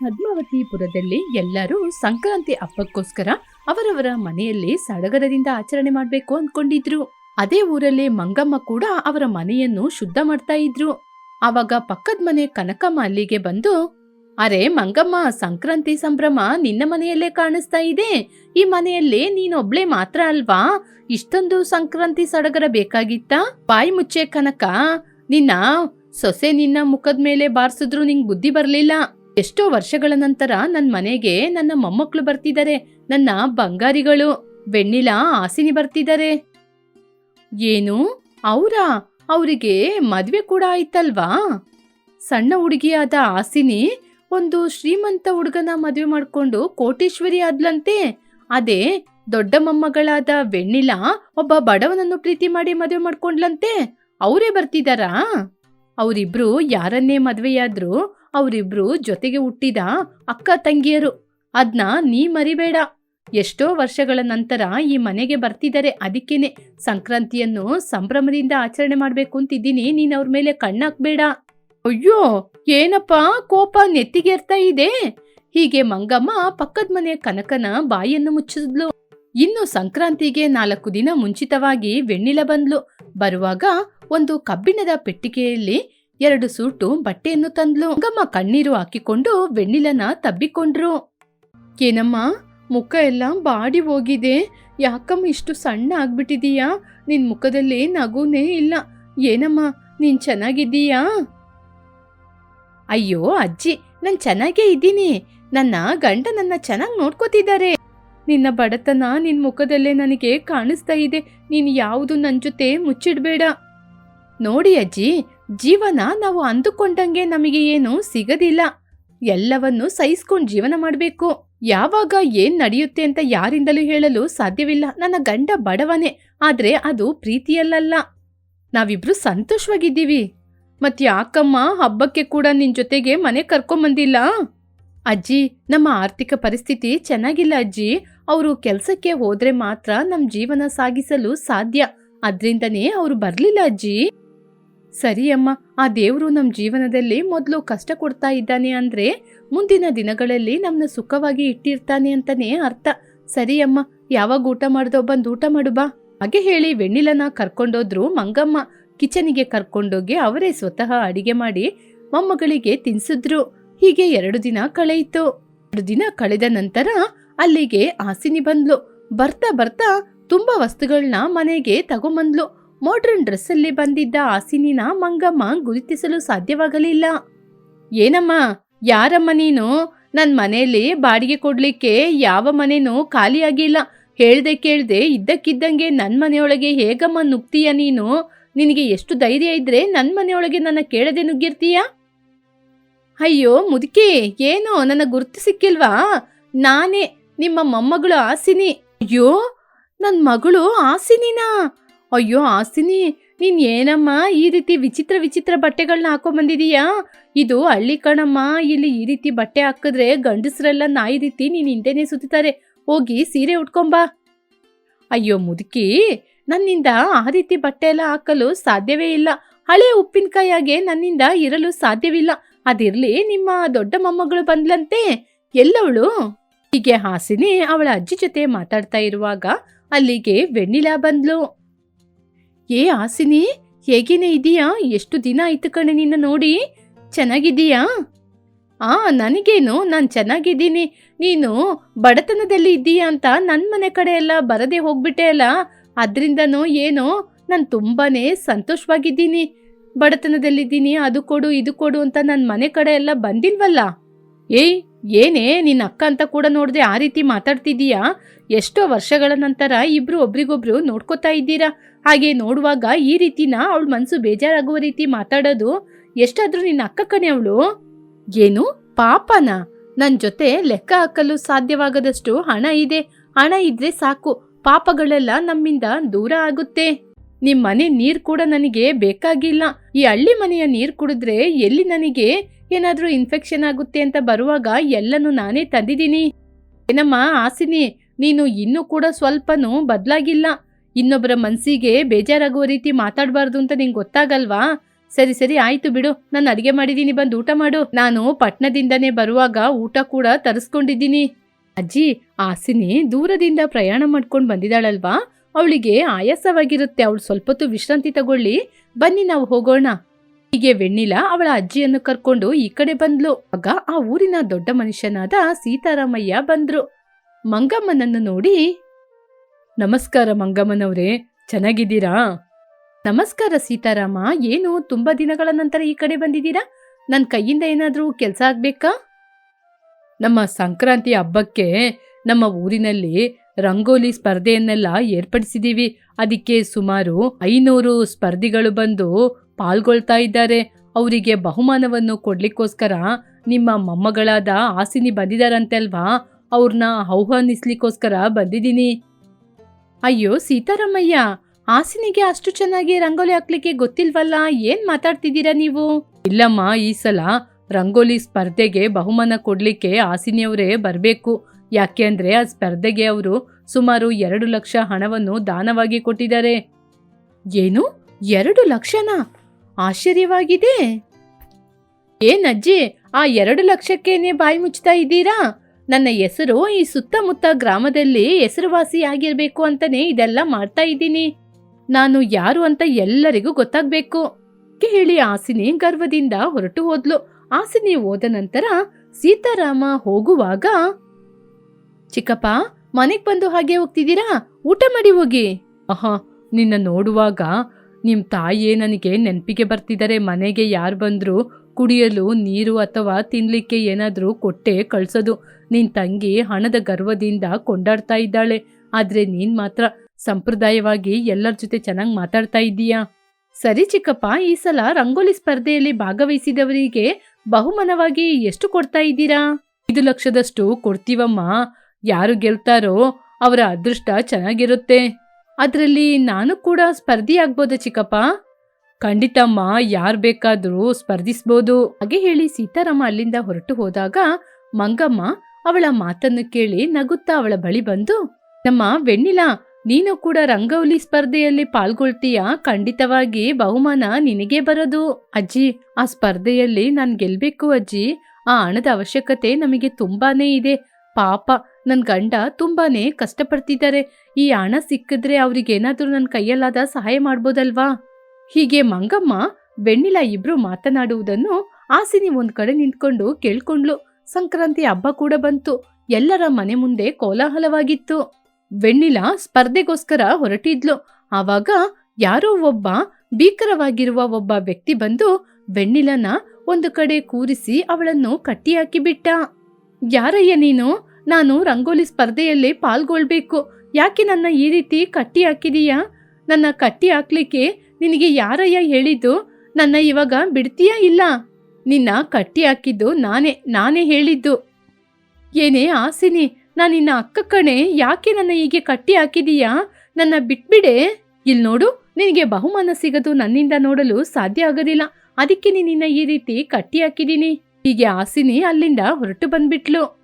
ಪದ್ಮಾವತಿಪುರದಲ್ಲಿ ಎಲ್ಲರೂ ಸಂಕ್ರಾಂತಿ ಹಬ್ಬಕ್ಕೋಸ್ಕರ ಅವರವರ ಮನೆಯಲ್ಲಿ ಸಡಗರದಿಂದ ಆಚರಣೆ ಮಾಡಬೇಕು ಅಂದ್ಕೊಂಡಿದ್ರು ಅದೇ ಊರಲ್ಲಿ ಮಂಗಮ್ಮ ಕೂಡ ಅವರ ಮನೆಯನ್ನು ಶುದ್ಧ ಮಾಡ್ತಾ ಇದ್ರು. ಆವಾಗ ಪಕ್ಕದ ಮನೆ ಕನಕಮ್ಮ ಅಲ್ಲಿಗೆ ಬಂದು, ಅರೆ ಮಂಗಮ್ಮ, ಸಂಕ್ರಾಂತಿ ಸಂಭ್ರಮ ನಿನ್ನ ಮನೆಯಲ್ಲೇ ಕಾಣಿಸ್ತಾ ಇದೆ. ಈ ಮನೆಯಲ್ಲಿ ನೀನೊಬ್ಳೆ ಮಾತ್ರ ಅಲ್ವಾ? ಇಷ್ಟೊಂದು ಸಂಕ್ರಾಂತಿ ಸಡಗರ ಬೇಕಾಗಿತ್ತಾ? ಬಾಯಿ ಮುಚ್ಚೆ ಕನಕ. ನಿನ್ನ ಸೊಸೆ ನಿನ್ನ ಮುಖದ ಮೇಲೆ ಬಾರಿಸಿದ್ರು ನಿಂಗೆ ಬುದ್ಧಿ ಬರ್ಲಿಲ್ಲ. ಎಷ್ಟೋ ವರ್ಷಗಳ ನಂತರ ನನ್ನ ಮನೆಗೆ ನನ್ನ ಮೊಮ್ಮಕ್ಕಳು ಬರ್ತಿದ್ದಾರೆ. ನನ್ನ ಬಂಗಾರಿಗಳು ಬೆಣ್ಣಿಲಾ ಆಸಿನಿ ಬರ್ತಿದ್ದಾರೆ. ಏನು? ಅವರಾ? ಅವರಿಗೆ ಮದುವೆ ಕೂಡ ಆಯ್ತಲ್ವಾ? ಸಣ್ಣ ಹುಡುಗಿಯಾದ ಆಸಿನಿ ಒಂದು ಶ್ರೀಮಂತ ಹುಡುಗನ ಮದುವೆ ಮಾಡಿಕೊಂಡು ಕೋಟೇಶ್ವರಿ ಆದ್ಲಂತೆ. ಅದೇ ದೊಡ್ಡ ಮೊಮ್ಮಗಳಾದ ಬೆಣ್ಣಿಲ ಒಬ್ಬ ಬಡವನನ್ನು ಪ್ರೀತಿ ಮಾಡಿ ಮದುವೆ ಮಾಡ್ಕೊಂಡ್ಲಂತೆ. ಅವರೇ ಬರ್ತಿದ್ದಾರಾ ಅವರಿಬ್ರು ಯಾರನ್ನೇ ಮದ್ವೆಯಾದ್ರು ಅವರಿಬ್ರು ಜೊತೆಗೆ ಹುಟ್ಟಿದ ಅಕ್ಕ ತಂಗಿಯರು. ಅದ್ನ ನೀ ಮರಿಬೇಡ. ಎಷ್ಟೋ ವರ್ಷಗಳ ನಂತರ ಈ ಮನೆಗೆ ಬರ್ತಿದ್ದಾರೆ. ಅದಕ್ಕೇನೆ ಸಂಕ್ರಾಂತಿಯನ್ನು ಸಂಭ್ರಮದಿಂದ ಆಚರಣೆ ಮಾಡ್ಬೇಕು ಅಂತಿದ್ದೀನಿ. ನೀನ್ ಅವ್ರ ಮೇಲೆ ಕಣ್ಣಾಕ್ಬೇಡ. ಅಯ್ಯೋ, ಏನಪ್ಪ? ಕೋಪ ನೆತ್ತಿಗೇರ್ತಾ ಇದೆ. ಹೀಗೆ ಮಂಗಮ್ಮ ಪಕ್ಕದ ಮನೆ ಕನಕನ ಬಾಯಿಯನ್ನು ಮುಚ್ಚಿದ್ಲು. ಇನ್ನು ಸಂಕ್ರಾಂತಿಗೆ ನಾಲ್ಕು ದಿನ ಮುಂಚಿತವಾಗಿ ವೆಣ್ಣಿಲ ಬಂದ್ಲು. ಬರುವಾಗ ಒಂದು ಕಬ್ಬಿಣದ ಪೆಟ್ಟಿಗೆಯಲ್ಲಿ ಎರಡು ಸೂಟು ಬಟ್ಟೆಯನ್ನು ತಂದ್ಲು. ಗಮ್ಮ ಕಣ್ಣೀರು ಹಾಕಿಕೊಂಡು ವೆಣ್ಣಿಲನ ತಬ್ಬಿಕೊಂಡ್ರು. ಏನಮ್ಮ, ಮುಖ ಎಲ್ಲ ಬಾಡಿ ಹೋಗಿದೆ. ಯಾಕಮ್ಮ ಇಷ್ಟು ಸಣ್ಣ ಆಗ್ಬಿಟ್ಟಿದೀಯಾ? ನಿನ್ ಮುಖದಲ್ಲಿ ನಗುನೇ ಇಲ್ಲ. ಏನಮ್ಮ, ನೀನ್ ಚೆನ್ನಾಗಿದ್ದೀಯಾ? ಅಯ್ಯೋ ಅಜ್ಜಿ, ನಾನು ಚೆನ್ನಾಗೇ ಇದ್ದೀನಿ. ನನ್ನ ಗಂಡ ನನ್ನ ಚೆನ್ನಾಗಿ ನೋಡ್ಕೋತಿದ್ದಾರೆ. ನಿನ್ನ ಬಡತನ ನಿನ್ ಮುಖದಲ್ಲೇ ನನಗೆ ಕಾಣಿಸ್ತಾ ಇದೆ. ನೀನು ಯಾವುದು ನನ್ನ ಜೊತೆ ಮುಚ್ಚಿಡ್ಬೇಡ. ನೋಡಿ ಅಜ್ಜಿ ಜೀವನ ನಾವು ಅಂದುಕೊಂಡಂಗೆ ನಮಗೆ ಏನು ಸಿಗದಿಲ್ಲ. ಎಲ್ಲವನ್ನೂ ಸಹಿಸ್ಕೊಂಡು ಜೀವನ ಮಾಡಬೇಕು. ಯಾವಾಗ ಏನ್ ನಡೆಯುತ್ತೆ ಅಂತ ಯಾರಿಂದಲೂ ಹೇಳಲು ಸಾಧ್ಯವಿಲ್ಲ. ನನ್ನ ಗಂಡ ಬಡವನೇ, ಆದ್ರೆ ಅದು ಪ್ರೀತಿಯಲ್ಲಲ್ಲ. ನಾವಿಬ್ರು ಸಂತೋಷವಾಗಿದ್ದೀವಿ. ಮತ್ ಯಾಕಮ್ಮ ಹಬ್ಬಕ್ಕೆ ಕೂಡ ನಿನ್ ಜೊತೆಗೆ ಮನೆ ಕರ್ಕೊಂಬಂದಿಲ್ಲ? ಅಜ್ಜಿ, ನಮ್ಮ ಆರ್ಥಿಕ ಪರಿಸ್ಥಿತಿ ಚೆನ್ನಾಗಿಲ್ಲ ಅಜ್ಜಿ. ಅವರು ಕೆಲಸಕ್ಕೆ ಹೋದ್ರೆ ಮಾತ್ರ ನಮ್ ಜೀವನ ಸಾಗಿಸಲು ಸಾಧ್ಯ. ಅದ್ರಿಂದನೇ ಅವರು ಬರ್ಲಿಲ್ಲ ಅಜ್ಜಿ. ಸರಿ ಅಮ್ಮ ಆ ದೇವರು ನಮ್ಮ ಜೀವನದಲ್ಲಿ ಮೊದಲು ಕಷ್ಟ ಕೊಡ್ತಾ ಇದ್ದಾನೆ ಅಂದ್ರೆ ಮುಂದಿನ ದಿನಗಳಲ್ಲಿ ನಮ್ಮನ್ನ ಸುಖವಾಗಿ ಇಟ್ಟಿರ್ತಾನೆ ಅಂತಲೇ ಅರ್ಥ. ಸರಿ ಅಮ್ಮ ಯಾವಾಗ ಊಟ ಮಾಡ್ದೋ ಬಂದು ಊಟ ಮಾಡು ಬಾ. ಹಾಗೆ ಹೇಳಿ ವೆಣ್ಣಿಲನ ಕರ್ಕೊಂಡೋದ್ರು ಮಂಗಮ್ಮ. ಕಿಚನಿಗೆ ಕರ್ಕೊಂಡೋಗಿ ಅವರೇ ಸ್ವತಃ ಅಡಿಗೆ ಮಾಡಿ ಮೊಮ್ಮಗಳಿಗೆ ತಿನ್ಸಿದ್ರು. ಹೀಗೆ ಎರಡು ದಿನ ಕಳೆಯಿತು. ಎರಡು ದಿನ ಕಳೆದ ನಂತರ ಅಲ್ಲಿಗೆ ಆಸಿನಿ ಬಂದ್ಲು. ಬರ್ತಾ ಬರ್ತಾ ತುಂಬಾ ವಸ್ತುಗಳನ್ನ ಮನೆಗೆ ತಗೊಂಬಂದ್ಲು. ಮಾಡ್ರನ್ ಡ್ರೆಸ್ ಅಲ್ಲಿ ಬಂದಿದ್ದ ಆಸಿನಿನ ಮಂಗಮ್ಮ ಗುರುತಿಸಲು ಸಾಧ್ಯವಾಗಲಿಲ್ಲ. ಏನಮ್ಮ, ಯಾರಮ್ಮ ನೀನು? ನನ್ನ ಮನೆಯಲ್ಲಿ ಬಾಡಿಗೆ ಕೊಡ್ಲಿಕ್ಕೆ ಯಾವ ಮನೆನೂ ಖಾಲಿಯಾಗಿಲ್ಲ ಹೇಳ್ದೆ ಕೇಳ್ದೆ ಇದ್ದಕ್ಕಿದ್ದಂಗೆ ನನ್ನ ಮನೆಯೊಳಗೆ ಹೇಗಮ್ಮ ನುಗ್ತೀಯ ನೀನು? ನಿನಗೆ ಎಷ್ಟು ಧೈರ್ಯ ಇದ್ರೆ ನನ್ನ ಮನೆಯೊಳಗೆ ನನ್ನ ಕೇಳದೆ ನುಗ್ಗಿರ್ತೀಯ? ಅಯ್ಯೋ, ಮುದುಕಿ, ಏನು? ನನ್ನ ಗುರುತು ಸಿಕ್ಕಿಲ್ವಾ? ನಾನೇ ನಿಮ್ಮ ಮೊಮ್ಮಗಳು ಆಸಿನಿ. ಅಯ್ಯೋ ನನ್ನ ಮಗಳು ಆಸಿನಿನಾ? ಅಯ್ಯೋ ಹಾಸಿನಿ ನೀನ್ ಏನಮ್ಮ ಈ ರೀತಿ ವಿಚಿತ್ರ ವಿಚಿತ್ರ ಬಟ್ಟೆಗಳನ್ನ ಹಾಕೊಂಬಂದಿದೀಯಾ? ಇದು ಹಳ್ಳಿ ಕಣಮ್ಮ, ಇಲ್ಲಿ ಈ ರೀತಿ ಬಟ್ಟೆ ಹಾಕಿದ್ರೆ ಗಂಡಸ್ರೆಲ್ಲ ನಾಯಿ ರೀತಿ ನೀನ್ ಹಿಂದೆನೆ ಸುತ್ತಾರೆ. ಹೋಗಿ ಸೀರೆ ಉಟ್ಕೊಂಬಾ. ಅಯ್ಯೋ, ಮುದುಕಿ, ನನ್ನಿಂದ ಆ ರೀತಿ ಬಟ್ಟೆ ಎಲ್ಲ ಹಾಕಲು ಸಾಧ್ಯವೇ ಇಲ್ಲ. ಹಳೆ ಉಪ್ಪಿನಕಾಯಿಯಾಗೆ ನನ್ನಿಂದ ಇರಲು ಸಾಧ್ಯವಿಲ್ಲ. ಅದಿರ್ಲಿ ನಿಮ್ಮ ದೊಡ್ಡ ಮೊಮ್ಮಗಳು ಬಂದ್ಲಂತೆ? ಎಲ್ಲವಳು? ಹೀಗೆ ಹಾಸಿನಿ ಅವಳ ಅಜ್ಜಿ ಜೊತೆ ಮಾತಾಡ್ತಾ ಇರುವಾಗ ಅಲ್ಲಿಗೆ ವೆನ್ನಿಲಾ ಬಂದ್ಲು. ಏ ಆಸಿನಿ, ಹೇಗೇನೆ ಇದೀಯಾ? ಎಷ್ಟು ದಿನ ಆಯ್ತು ಕಣೆ ನಿನ್ನ ನೋಡಿ? ಚೆನ್ನಾಗಿದ್ದೀಯಾ? ಆ, ನನಗೇನು? ನಾನು ಚೆನ್ನಾಗಿದ್ದೀನಿ. ನೀನು ಬಡತನದಲ್ಲಿ ಇದ್ದೀಯಾ ಅಂತ ನನ್ನ ಮನೆ ಕಡೆ ಎಲ್ಲ ಬರದೆ ಹೋಗ್ಬಿಟ್ಟೆ ಅಲ್ಲ? ಅದರಿಂದನೋ ಏನೋ? ನಾನು ತುಂಬಾ ಸಂತೋಷವಾಗಿದ್ದೀನಿ. ಬಡತನದಲ್ಲಿದ್ದೀನಿ, ಅದು ಕೊಡು, ಇದು ಕೊಡು ಅಂತ ನನ್ನ ಮನೆ ಕಡೆ ಎಲ್ಲ ಬಂದಿಲ್ವಲ್ಲ? ಏಯ್, ಏನೇ? ನಿನ್ನ ಅಕ್ಕ ಅಂತ ಕೂಡ ನೋಡದೆ ಆ ರೀತಿ ಮಾತಾಡ್ತಿದ್ದೀಯಾ? ಎಷ್ಟೋ ವರ್ಷಗಳ ನಂತರ ಇಬ್ರು ಒಬ್ರಿಗೊಬ್ರು ನೋಡ್ಕೋತಾ ಇದ್ದೀರಾ? ಹಾಗೆ ನೋಡುವಾಗ ಈ ರೀತಿನ ಅವಳ ಮನಸ್ಸು ಬೇಜಾರಾಗುವ ರೀತಿ ಮಾತಾಡೋದು ಎಷ್ಟಾದರೂ ನಿನ್ನ ಅಕ್ಕ ಕಣೆ ಅವಳು? ಏನು? ಪಾಪನ? ನನ್ನ ಜೊತೆ ಲೆಕ್ಕ ಹಾಕಲು ಸಾಧ್ಯವಾಗದಷ್ಟು ಹಣ ಇದೆ. ಹಣ ಇದ್ರೆ ಸಾಕು. ಪಾಪಗಳೆಲ್ಲ ನಮ್ಮಿಂದ ದೂರ ಆಗುತ್ತೆ. ನಿಮ್ಮ ಮನೆ ನೀರು ಕೂಡ ನನಗೆ ಬೇಕಾಗಿಲ್ಲ. ಈ ಹಳ್ಳಿ ಮನೆಯ ನೀರು ಕುಡಿದ್ರೆ ಎಲ್ಲಿ ನನಗೆ ಏನಾದರೂ ಇನ್ಫೆಕ್ಷನ್ ಆಗುತ್ತೆ ಅಂತ ಬರುವಾಗ ಎಲ್ಲನೂ ನಾನೇ ತಂದಿದ್ದೀನಿ. ಏನಮ್ಮ ಆಸಿನಿ ನೀನು ಇನ್ನೂ ಕೂಡ ಸ್ವಲ್ಪನೂ ಬದಲಾಗಿಲ್ಲ. ಇನ್ನೊಬ್ಬರ ಮನಸ್ಸಿಗೆ ಬೇಜಾರಾಗುವ ರೀತಿ ಮಾತಾಡಬಾರ್ದು ಅಂತ ನಿಂಗೆ ಗೊತ್ತಾಗಲ್ವಾ? ಸರಿ ಸರಿ, ಆಯ್ತು ಬಿಡು. ನಾನು ಅಡಿಗೆ ಮಾಡಿದ್ದೀನಿ ಬಂದು ಊಟ ಮಾಡು. ನಾನು ಪಟ್ನದಿಂದನೇ ಬರುವಾಗ ಊಟ ಕೂಡ ತರಿಸ್ಕೊಂಡಿದ್ದೀನಿ. ಅಜ್ಜಿ, ಆಸಿನಿ ದೂರದಿಂದ ಪ್ರಯಾಣ ಮಾಡ್ಕೊಂಡು ಬಂದಿದ್ದಾಳಲ್ವಾ? ಅವಳಿಗೆ ಆಯಾಸವಾಗಿರುತ್ತೆ. ಅವಳು ಸ್ವಲ್ಪ ಹೊತ್ತು ವಿಶ್ರಾಂತಿ ತಗೊಳ್ಳಿ. ಬನ್ನಿ ನಾವು ಹೋಗೋಣ. ಹೀಗೆ ವೆಣ್ಣಿಲ ಅವಳ ಅಜ್ಜಿಯನ್ನು ಕರ್ಕೊಂಡು ಈ ಕಡೆ ಬಂದ್ಲು. ಆಗ ಆ ಊರಿನ ದೊಡ್ಡ ಮನುಷ್ಯನಾದ ಸೀತಾರಾಮಯ್ಯ ಬಂದ್ರು. ಮಂಗಮ್ಮನನ್ನು ನೋಡಿ ನಮಸ್ಕಾರ ಮಂಗಮ್ಮನವ್ರೆ, ಚೆನ್ನಾಗಿದ್ದೀರಾ? ನಮಸ್ಕಾರ ಸೀತಾರಾಮ, ಏನು ತುಂಬಾ ದಿನಗಳ ನಂತರ ಈ ಕಡೆ ಬಂದಿದ್ದೀರಾ? ನನ್ನ ಕೈಯಿಂದ ಏನಾದರೂ ಕೆಲಸ ಆಗಬೇಕಾ? ನಮ್ಮ ಸಂಕ್ರಾಂತಿ ಹಬ್ಬಕ್ಕೆ ನಮ್ಮ ಊರಿನಲ್ಲಿ ರಂಗೋಲಿ ಸ್ಪರ್ಧೆಯನ್ನೆಲ್ಲ ಏರ್ಪಡಿಸಿದ್ದೀವಿ ಅದಕ್ಕೆ ಸುಮಾರು ಐನೂರು ಸ್ಪರ್ಧಿಗಳು ಬಂದು ಪಾಲ್ಗೊಳ್ತಾ ಇದ್ದಾರೆ. ಅವರಿಗೆ ಬಹುಮಾನವನ್ನು ಕೊಡ್ಲಿಕ್ಕೋಸ್ಕರ ನಿಮ್ಮ ಮೊಮ್ಮಗಳಾದ ಆಸಿನಿ ಬಂದಿದಾರಂತೆ ಅಲ್ವಾ? ಅವ್ರನ್ನ ಆಹ್ವಾನಿಸ್ಲಿಕ್ಕೋಸ್ಕರ ಬಂದಿದ್ದೀನಿ. ಅಯ್ಯೋ, ಸೀತಾರಾಮಯ್ಯ, ಹಾಸಿನಿಗೆ ಅಷ್ಟು ಚೆನ್ನಾಗಿ ರಂಗೋಲಿ ಹಾಕ್ಲಿಕ್ಕೆ ಗೊತ್ತಿಲ್ವಲ್ಲ? ಏನ್ ಮಾತಾಡ್ತಿದ್ದೀರಾ ನೀವು? ಇಲ್ಲಮ್ಮ, ಈ ಸಲ ರಂಗೋಲಿ ಸ್ಪರ್ಧೆಗೆ ಬಹುಮಾನ ಕೊಡ್ಲಿಕ್ಕೆ ಹಾಸಿನಿಯವರೇ ಬರಬೇಕು. ಯಾಕೆ ಅಂದ್ರೆ ಆ ಸ್ಪರ್ಧೆಗೆ ಅವರು ಸುಮಾರು ಎರಡು ಲಕ್ಷ ಹಣವನ್ನು ದಾನವಾಗಿ ಕೊಟ್ಟಿದ್ದಾರೆ. ಏನು? ಎರಡು ಲಕ್ಷನಾ? ಆಶ್ಚರ್ಯವಾಗಿದೆ. ಏನಜ್ಜಿ ಆ ಎರಡು ಲಕ್ಷಕ್ಕೇನೆ ಬಾಯಿ ಮುಚ್ತಾ ಇದ್ದೀರಾ? ನನ್ನ ಹೆಸರು ಈ ಸುತ್ತಮುತ್ತ ಗ್ರಾಮದಲ್ಲಿ ಹೆಸರುವಾಸಿಯಾಗಿರಬೇಕು ಅಂತಲೇ ಇದೆಲ್ಲ ಮಾಡ್ತಾ ಇದ್ದೀನಿ. ನಾನು ಯಾರು ಅಂತ ಎಲ್ಲರಿಗೂ ಗೊತ್ತಾಗಬೇಕು. ಕೇಳಿ ಆಸಿನಿ ಗರ್ವದಿಂದ ಹೊರಟು ಹೋದ್ಲು. ಆಸಿನಿ ಹೋದ ನಂತರ ಸೀತಾರಾಮ ಹೋಗುವಾಗ, ಚಿಕ್ಕಪ್ಪ, ಮನೆಗೆ ಬಂದು ಹಾಗೆ ಹೋಗ್ತಿದ್ದೀರಾ? ಊಟ ಮಾಡಿ ಹೋಗಿ. ಆಹಾ ನಿನ್ನ ನೋಡುವಾಗ ನಿಮ್ ತಾಯಿಯೇ ನನಗೆ ನೆನಪಿಗೆ ಬರ್ತಿದ್ದಾರೆ ಮನೆಗೆ ಯಾರು ಬಂದರೂ ಕುಡಿಯಲು ನೀರು ಅಥವಾ ತಿನ್ನಲಿಕ್ಕೆ ಏನಾದರೂ ಕೊಟ್ಟೆ ಕಳಿಸೋದು. ನಿನ್ನ ತಂಗಿ ಹಣದ ಗರ್ವದಿಂದ ಕೊಂಡಾಡ್ತಾ ಇದ್ದಾಳೆ. ಆದ್ರೆ ನೀನ್ ಮಾತ್ರ ಸಂಪ್ರದಾಯವಾಗಿ ಎಲ್ಲರ ಜೊತೆ ಚೆನ್ನಾಗಿ ಮಾತಾಡ್ತಾ ಇದ್ದೀಯಾ? ಸರಿ ಚಿಕ್ಕಪ್ಪ, ಈ ಸಲ ರಂಗೋಲಿ ಸ್ಪರ್ಧೆಯಲ್ಲಿ ಭಾಗವಹಿಸಿದವರಿಗೆ ಬಹುಮಾನವಾಗಿ ಎಷ್ಟು ಕೊಡ್ತಾ ಇದ್ದೀರಾ? ಐದು ಲಕ್ಷದಷ್ಟು ಕೊಡ್ತೀವಮ್ಮ. ಯಾರು ಗೆಲ್ತಾರೋ ಅವರ ಅದೃಷ್ಟ ಚೆನ್ನಾಗಿರುತ್ತೆ. ಅದರಲ್ಲಿ ನಾನು ಕೂಡ ಸ್ಪರ್ಧಿ ಆಗ್ಬೋದ ಚಿಕ್ಕಪ್ಪ? ಖಂಡಿತಮ್ಮ, ಯಾರು ಬೇಕಾದ್ರೂ ಸ್ಪರ್ಧಿಸ್ಬೋದು. ಹಾಗೆ ಹೇಳಿ ಸೀತಾರಾಮ ಅಲ್ಲಿಂದ ಹೊರಟು ಹೋದಾಗ ಮಂಗಮ್ಮ ಅವಳ ಮಾತನ್ನು ಕೇಳಿ ನಗುತ್ತಾ ಅವಳ ಬಳಿ ಬಂದು, ನಮ್ಮ ವೆಣ್ಣಿಲ, ನೀನು ಕೂಡ ರಂಗೋಲಿ ಸ್ಪರ್ಧೆಯಲ್ಲಿ ಪಾಲ್ಗೊಳ್ತೀಯಾ? ಖಂಡಿತವಾಗಿ ಬಹುಮಾನ ನಿನಗೇ ಬರೋದು. ಅಜ್ಜಿ, ಆ ಸ್ಪರ್ಧೆಯಲ್ಲಿ ನಾನ್ ಗೆಲ್ಬೇಕು ಅಜ್ಜಿ. ಆ ಹಣದ ಅವಶ್ಯಕತೆ ನಮಗೆ ತುಂಬಾನೇ ಇದೆ. ಪಾಪ ನನ್ನ ಗಂಡ ತುಂಬಾನೇ ಕಷ್ಟಪಡ್ತಿದ್ದಾರೆ ಈ ಹಣ ಸಿಕ್ಕಿದ್ರೆ ಅವ್ರಿಗೇನಾದ್ರೂ ನನ್ನ ಕೈಯಲ್ಲಾದ ಸಹಾಯ ಮಾಡ್ಬೋದಲ್ವಾ? ಹೀಗೆ ಮಂಗಮ್ಮ ಬೆಣ್ಣಿಲ ಇಬ್ರು ಮಾತನಾಡುವುದನ್ನು ಆಸಿನಿ ಒಂದ್ ಕಡೆ ನಿಂತ್ಕೊಂಡು ಕೇಳ್ಕೊಂಡ್ಲು. ಸಂಕ್ರಾಂತಿ ಹಬ್ಬ ಕೂಡ ಬಂತು. ಎಲ್ಲರ ಮನೆ ಮುಂದೆ ಕೋಲಾಹಲವಾಗಿತ್ತು. ವೆಣ್ಣಿಲ ಸ್ಪರ್ಧೆಗೋಸ್ಕರ ಹೊರಟಿದ್ಲು. ಆವಾಗ ಯಾರೋ ಒಬ್ಬ ಭೀಕರವಾಗಿರುವ ಒಬ್ಬ ವ್ಯಕ್ತಿ ಬಂದು ಬೆಣ್ಣಿಲನ ಒಂದು ಕಡೆ ಕೂರಿಸಿ ಅವಳನ್ನು ಕಟ್ಟಿ ಹಾಕಿಬಿಟ್ಟ ಯಾರಯ್ಯ ನೀನು? ನಾನು ರಂಗೋಲಿ ಸ್ಪರ್ಧೆಯಲ್ಲಿ ಪಾಲ್ಗೊಳ್ಬೇಕು. ಯಾಕೆ ನನ್ನ ಈ ರೀತಿ ಕಟ್ಟಿ ಹಾಕಿದೀಯಾ? ನನ್ನ ಕಟ್ಟಿ ಹಾಕ್ಲಿಕ್ಕೆ ನಿನಗೆ ಯಾರಯ್ಯ ಹೇಳಿದ್ದು? ನನ್ನ ಇವಾಗ ಬಿಡ್ತೀಯಾ ಇಲ್ಲ? ನಿನ್ನ ಕಟ್ಟಿ ಹಾಕಿದ್ದು ನಾನೇ ನಾನೇ ಹೇಳಿದ್ದು. ಏನೇ ಆಸಿನಿ, ನಾನು ನಿನ್ನ ಅಕ್ಕ ಕಣೆ, ಯಾಕೆ ನನ್ನ ಹೀಗೆ ಕಟ್ಟಿ ಹಾಕಿದೀಯಾ? ನನ್ನ ಬಿಟ್ಬಿಡೆ. ಇಲ್ಲಿ ನೋಡು, ನಿನಗೆ ಬಹುಮಾನ ಸಿಗದು ನನ್ನಿಂದ ನೋಡಲು ಸಾಧ್ಯ ಆಗೋದಿಲ್ಲ. ಅದಕ್ಕೆ ನಿನ್ನ ಈ ರೀತಿ ಕಟ್ಟಿ ಹಾಕಿದೀನಿ. ಹೀಗೆ ಆಸಿನಿ ಅಲ್ಲಿಂದ ಹೊರಟು ಬಂದ್ಬಿಟ್ಲು.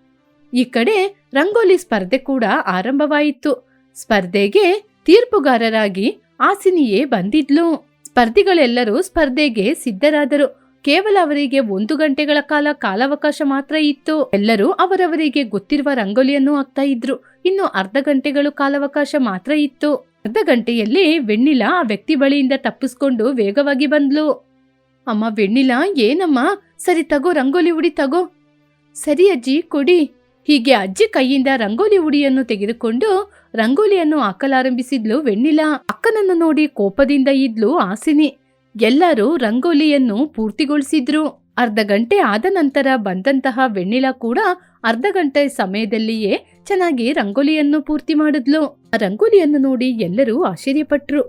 ಈ ಕಡೆ ರಂಗೋಲಿ ಸ್ಪರ್ಧೆ ಕೂಡ ಆರಂಭವಾಯಿತು. ಸ್ಪರ್ಧೆಗೆ ತೀರ್ಪುಗಾರರಾಗಿ ಆಸಿನಿಯೇ ಬಂದಿದ್ಲು. ಸ್ಪರ್ಧಿಗಳೆಲ್ಲರೂ ಸ್ಪರ್ಧೆಗೆ ಸಿದ್ಧರಾದರು. ಕೇವಲ ಅವರಿಗೆ ಒಂದು ಗಂಟೆಗಳ ಕಾಲ ಕಾಲಾವಕಾಶ ಮಾತ್ರ ಇತ್ತು. ಎಲ್ಲರೂ ಅವರವರಿಗೆ ಗೊತ್ತಿರುವ ರಂಗೋಲಿಯನ್ನು ಹಾಕ್ತಾ ಇದ್ರು. ಇನ್ನು ಅರ್ಧ ಗಂಟೆಗಳು ಕಾಲಾವಕಾಶ ಮಾತ್ರ ಇತ್ತು. ಅರ್ಧ ಗಂಟೆಯಲ್ಲಿ ವೆಣ್ಣಿಲ ಆ ವ್ಯಕ್ತಿ ಬಳಿಯಿಂದ ತಪ್ಪಿಸ್ಕೊಂಡು ವೇಗವಾಗಿ ಬಂದ್ಲು. ಅಮ್ಮ ವೆಣ್ಣಿಲ ಏನಮ್ಮ? ಸರಿ ತಗೋ, ರಂಗೋಲಿ ಉಡಿ ತಗೋ. ಸರಿ ಅಜ್ಜಿ, ಕೊಡಿ. ಹೀಗೆ ಅಜ್ಜಿ ಕೈಯಿಂದ ರಂಗೋಲಿ ಉಡಿಯನ್ನು ತೆಗೆದುಕೊಂಡು ರಂಗೋಲಿಯನ್ನು ಹಾಕಲಾರಂಭಿಸಿದ್ಲು ವೆಣ್ಣಿಲ ಅಕ್ಕನನ್ನು ನೋಡಿ ಕೋಪದಿಂದ ಇದ್ಲು ಆಸಿನಿ ಎಲ್ಲರೂ ರಂಗೋಲಿಯನ್ನು ಪೂರ್ತಿಗೊಳಿಸಿದ್ರು. ಅರ್ಧ ಗಂಟೆ ಆದ ನಂತರ ಬಂದಂತಹ ವೆಣ್ಣಿಲ ಕೂಡ ಅರ್ಧ ಗಂಟೆ ಸಮಯದಲ್ಲಿಯೇ ಚೆನ್ನಾಗಿ ರಂಗೋಲಿಯನ್ನು ಪೂರ್ತಿ ಮಾಡಿದ್ಲು. ರಂಗೋಲಿಯನ್ನು ನೋಡಿ ಎಲ್ಲರೂ ಆಶ್ಚರ್ಯಪಟ್ರು.